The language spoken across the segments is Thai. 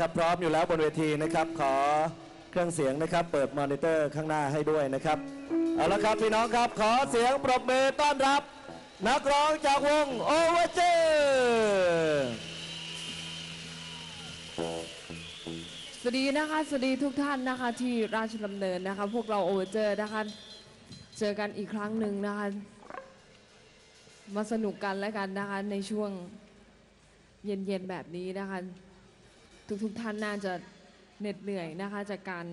ครับพร้อมอยู่แล้วบนเวทีนะครับขอเครื่องเสียงนะครับเปิดมอนิเตอร์ข้างหน้าให้ด้วยนะครับเอาละครับพี่น้องครับขอเสียงปรบมือต้อนรับ นักร้องจากวงโอเวอร์เจอร์สวัสดีนะคะสวัสดีทุกท่านนะคะที่ราชดำเนินนะคะ พวกเราโอเวอร์เจอร์นะคะเจอกันอีกครั้งหนึ่งนะคะมาสนุกกันแล้วกันนะคะในช่วงเย็นๆแบบนี้นะคะ ทุกๆท่านน่าจะเหน็ดเหนื่อยนะคะจากการ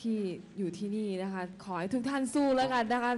ที่อยู่ที่นี่นะคะ ขอให้ทุกท่านสู้แล้วกันนะคะ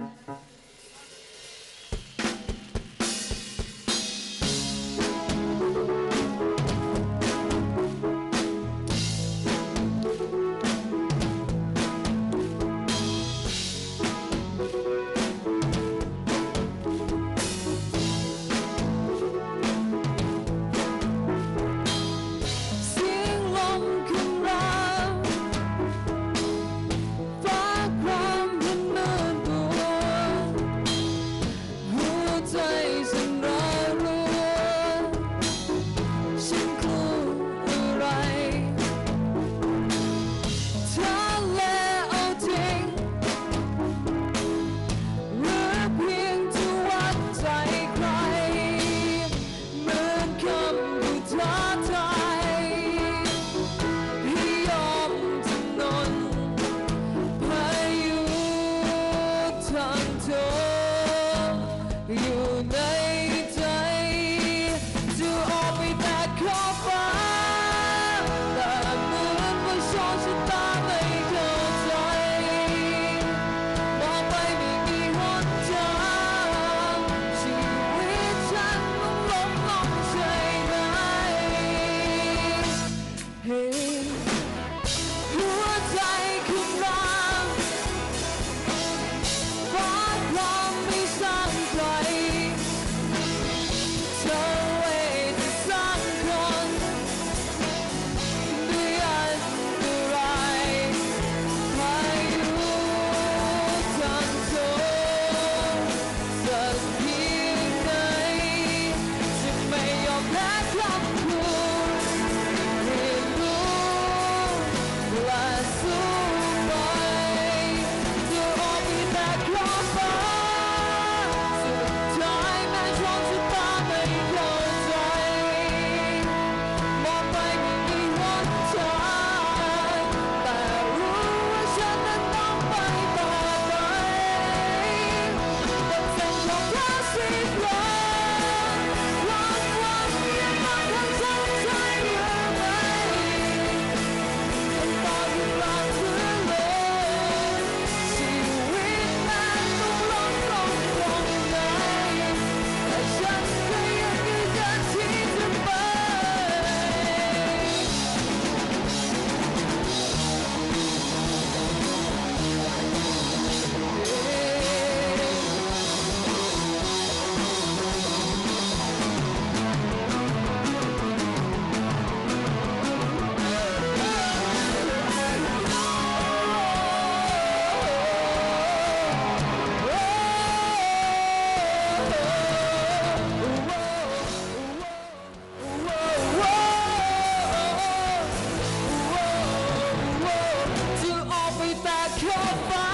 Alpha!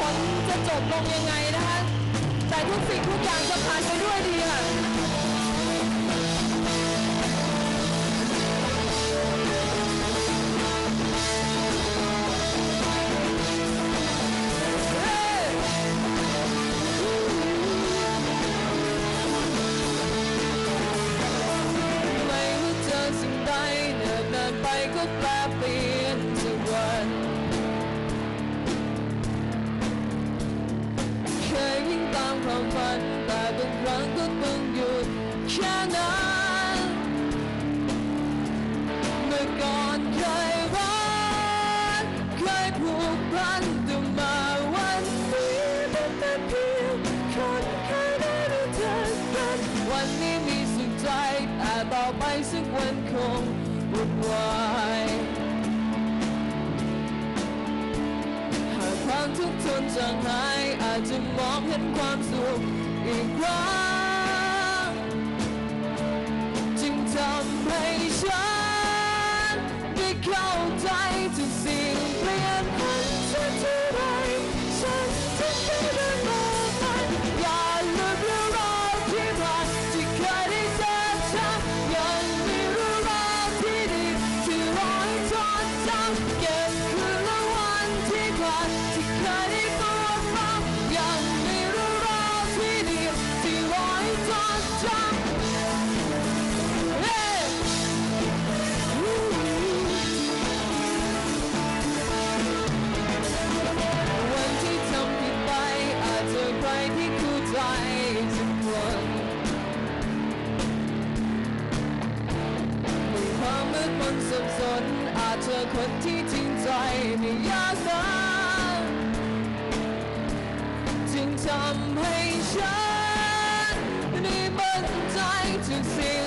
ผลจะจบลงยังไงนะคะ แต่ทุกสิ่งทุกอย่างจะผ่านไปด้วยดี จางหายอาจจะมองเห็นความสุขอีกครั้ง มมืดมนสับสนอาจเธอคนที่จริงใจไม่ยากนักจึงทำให้ฉันได้มั่นใจทุกสิ่ง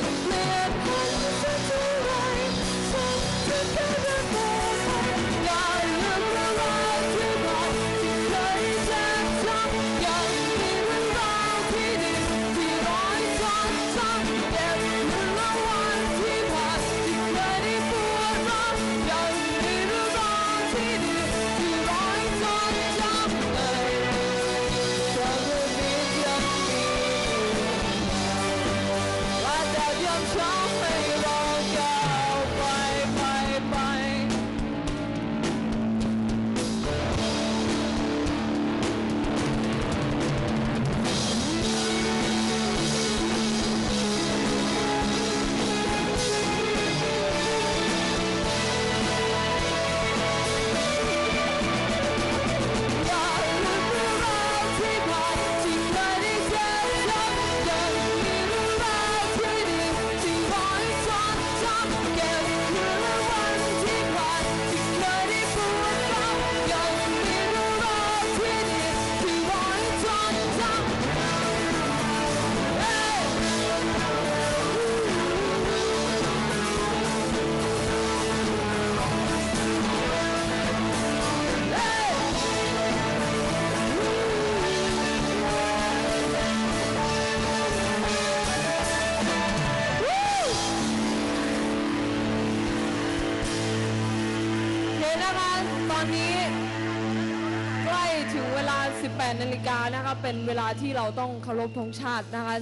18นาฬิกานะคะเป็นเวลาที่เราต้องเคารพธงชาตินะคะ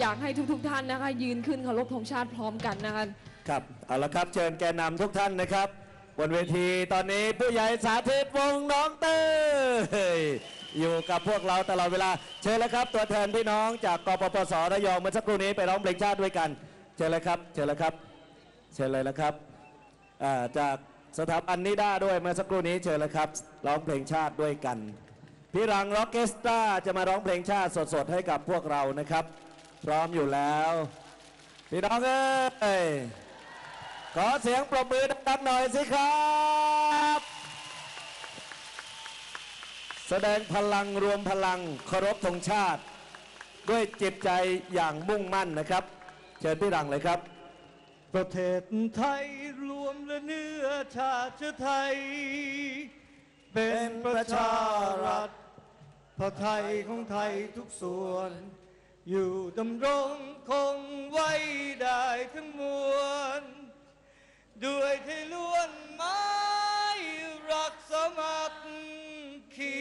อยากให้ทุกๆท่านนะคะยืนขึ้นเคารพธงชาติพร้อมกันนะคะครับเอาละครับเชิญแกนนำทุกท่านนะครับ บนเวทีตอนนี้ผู้ใหญ่สาธิตวงน้องเต้ยอยู่กับพวกเราตลอดเวลาเชิญเลยครับตัวแทนพี่น้องจากกปปสระยองเมื่อสักครู่นี้ไปร้องเพลงชาติด้วยกันเชิญเลยครับเชิญเลยครับเชิญเลยนะครับจากสถาบันนิด้าด้วยเมื่อสักครู่นี้เชิญเลยครับร้องเพลงชาติด้วยกัน พี่รังร็อกเกสตาจะมาร้องเพลงชาติสดๆ ให้กับพวกเรานะครับ พร้อมอยู่แล้ว พี่น้องเอ้ยขอเสียงปรบมือดังๆหน่อยสิครับ แสดงพลังรวมพลังเคารพธงชาติ ด้วยจิตใจอย่างมุ่งมั่นนะครับ เชิญพี่รังเลยครับ ประเทศไทยรวมและเนื้อชาติไทย เป็นประชารัฐ พระไทยของไทยทุกส่วน อยู่ดำรงคงไว้ได้ทั้งมวล ด้วยไทยล้วนไม้รักสมัครคี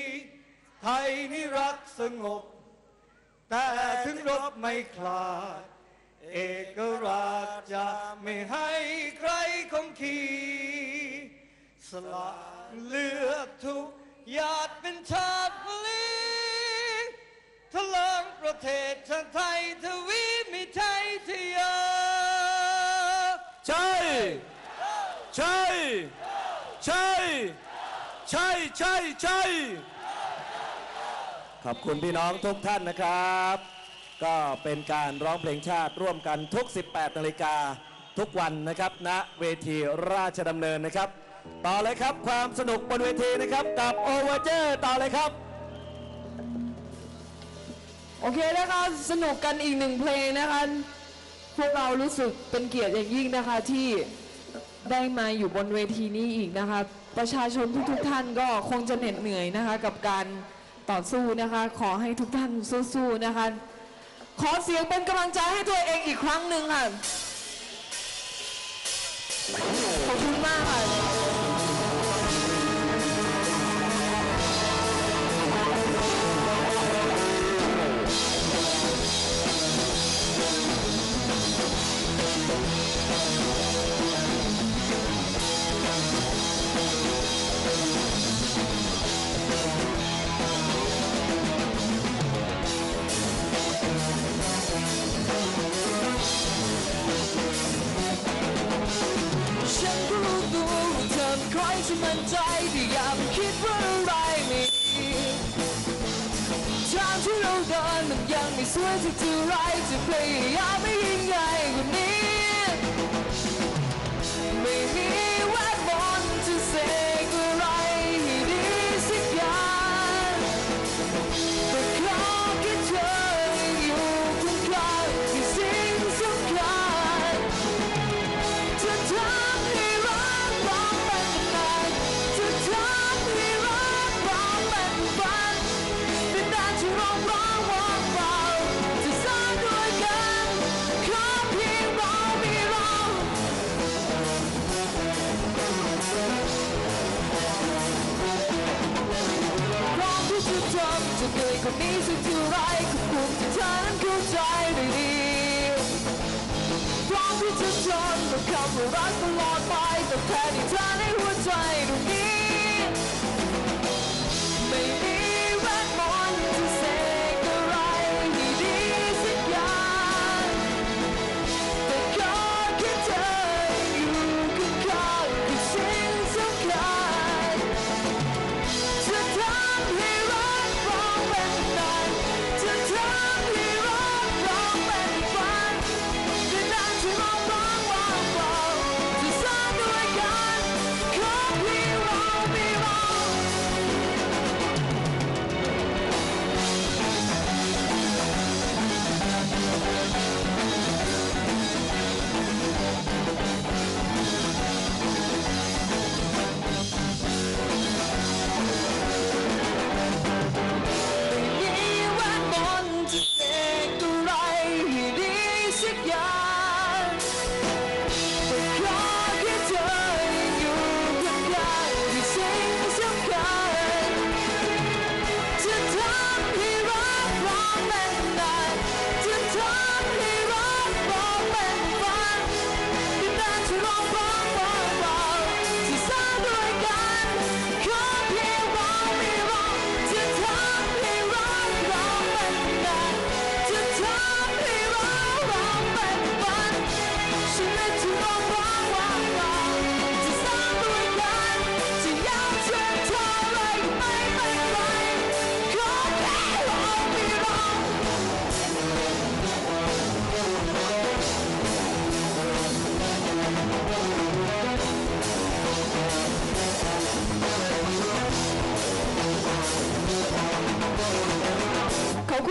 ไทยนี่รักสงบ แต่ถึงรบไม่คลาด เอกราชจะไม่ให้ใครคมขีสละเลือดทุกหยาดเป็นชาติ ลีทะเลิงประเทศชาติไทยทวีมีไทยทะยาใช่ใช่ใช่ใช่ใช่ใช่ขอบคุณพี่น้องทุกท่านนะครับ ก็เป็นการร้องเพลงชาติร่วมกันทุก 18 นาฬิกาทุกวันนะครับณเวทีราชดำเนินนะครับ ต่อเลยครับความสนุกบนเวทีนะครับ กับโอเวอร์เจอร์ต่อเลยครับ โอเคนะคะสนุกกันอีกหนึ่งเพลงนะคะ พวกเรารู้สึกเป็นเกียรติอย่างยิ่งนะคะที่ได้มาอยู่บนเวทีนี้อีกนะคะ ประชาชนทุกๆท่านก็คงจะเหน็ดเหนื่อยนะคะ กับการต่อสู้นะคะ ขอให้ทุกท่านสู้ๆนะคะ ขอเสียงเป็นกำลังใจให้ตัวเองอีกครั้งหนึ่งค่ะขอบคุณมากค่ะ ฉันมั่นใจที่อย่าไปคิดว่าอะไรไม่ดีทางที่เราเดินมันยังไม่สวยสักเท่าไรจะพยายามไม่ยิ่งใหญ่กว่านี้ อนั้นเข้าใจได้ดีพร้อ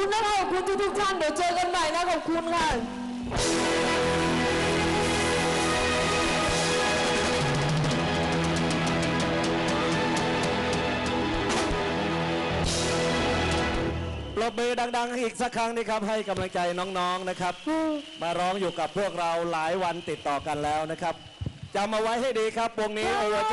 คุณนะคะขอบคุณทุกๆท่านเดี๋ยวเจอกันใหม่นะขอบคุณค่ะปรบมือดัง ๆ อีกสักครั้งนี้ครับให้กำลังใจน้องๆนะครับ มาร้องอยู่กับพวกเราหลายวันติดต่อกันแล้วนะครับจำเอาไว้ให้ดีครับวงนี้โอเวอร์